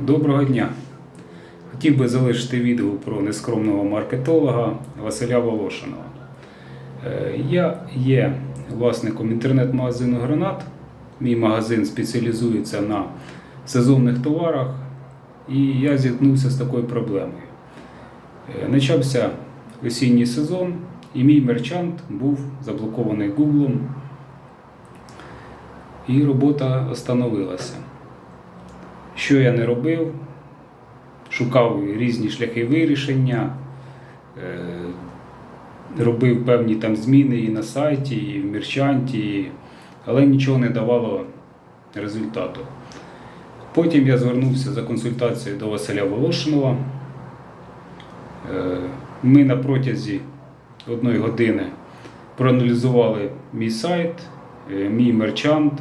Доброго дня! Хотів би залишити відео про нескромного маркетолога Василя Волошинова. Е, Я є власником інтернет-магазину Гранат. Мій магазин спеціалізується на сезонних товарах, і я зіткнувся з такою проблемою. Е, Почався осінній сезон, і мій мерчант був заблокований Гуглом, і робота остановилася. Що я не робив, шукав різні шляхи вирішення, е, робив певні там зміни і на сайті, і в мерчанті, але нічого не давало результату. Потім я звернувся за консультацією до Василя Волошинова. Е, Ми на протязі одної години проаналізували мій сайт, е, мій мерчант,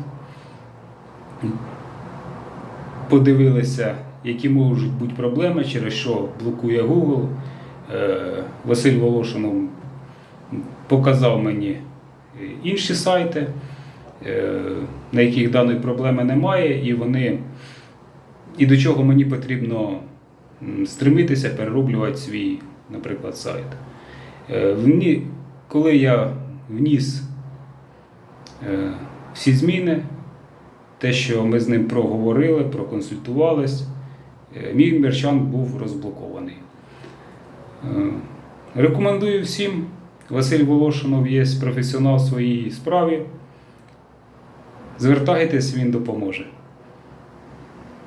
подивилися, які можуть бути проблеми, через що блокує Google. Е, Василь Волошинов показав мені інші сайти, е, на яких даної проблеми немає, і вони і до чого мені потрібно стремитися перероблювати свій, наприклад, сайт. Е, Коли я вніс всі зміни, те, що ми з ним проговорили, проконсультувались, е, мій мерчант був розблокований. Е, Рекомендую всім. Василь Волошинов є професіонал в своїй справі. Звертайтесь, він допоможе.